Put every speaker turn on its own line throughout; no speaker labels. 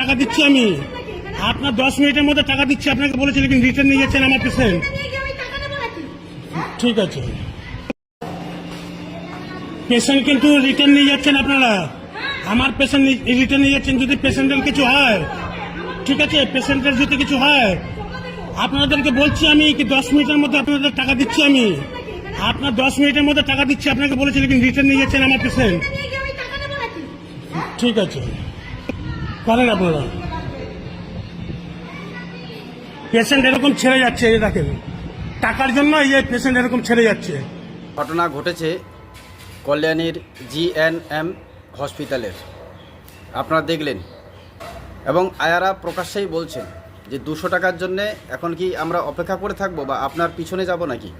টাকা দিচ্ছি আমি। আপনার দশ মিনিটের মধ্যে টাকা দিচ্ছি, আপনাকে বলেছি লেকিন রিটার্ন নিয়ে যাচ্ছেন আমার পেশেন্ট ঠিক আছে। পেশেন্ট কিন্তু রিটার্ন নিয়ে যাচ্ছেন আপনারা। আমার পেশেন্ট রিটার্ন নিয়ে যাচ্ছেন যদি পেশেন্টের কিছু হয়। ঠিক আছে পেশেন্টের যদি কিছু হয়। আপনাদেরকে বলছি আমি কি দশ মিনিটের মধ্যে আপনাদের টাকা দিচ্ছি আমি। আপনার দশ মিনিটের মধ্যে টাকা দিচ্ছি, আপনাকে বলেছি লেকিন রিটার্ন নিয়ে যাচ্ছেন আমার পেশেন্ট ঠিক আছে। করেন আপনারা পেশেন্ট এরকম ছেড়ে যাচ্ছে এই দেখেন। টাকার জন্য এই পেশেন্ট এরকম ছেড়ে যাচ্ছে।
ঘটনা ঘটেছে কল্যাণীর জিএনএম হসপিটালের। আপনারা দেখলেন। এবং আয়ারা প্রকাশ্যেই বলছেন যে দুশো টাকার জন্যে এখন কি আমরা অপেক্ষা করে থাকব বা আপনার পিছনে যাব নাকি?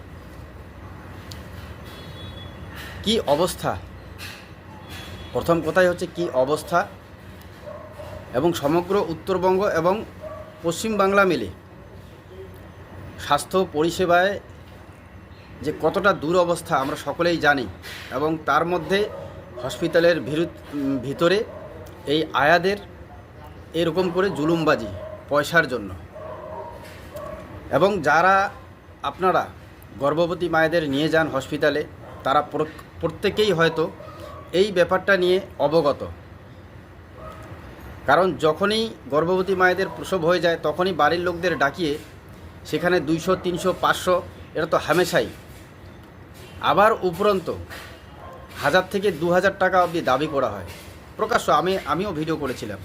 কি অবস্থা? প্রথম কথাই হচ্ছে কি অবস্থা? এবং সমগ্র উত্তরবঙ্গ এবং পশ্চিম বাংলা মিলে স্বাস্থ্য পরিষেবায় যে কতটা দুরবস্থা আমরা সকলেই জানি এবং তার মধ্যে হসপিটালের ভিতরে এই আয়াদের এরকম করে জুলুমবাজি পয়সার জন্য। এবং যারা আপনারা গর্ভবতী মায়েদের নিয়ে যান হসপিটালে, তারা প্রত্যেকেই হয়তো এই ব্যাপারটা নিয়ে অবগত। কারণ যখনই গর্ভবতী মায়েদের প্রসব হয়ে যায়, তখনই বাড়ির লোকদের ডাকিয়ে সেখানে দুইশো, তিনশো, পাঁচশো এটা তো হামেশাই। আবার উপরন্ত হাজার থেকে দু হাজার টাকা অবধি দাবি করা হয়। প্রকাশ্য, আমি, আমিও ভিডিও করেছিলাম।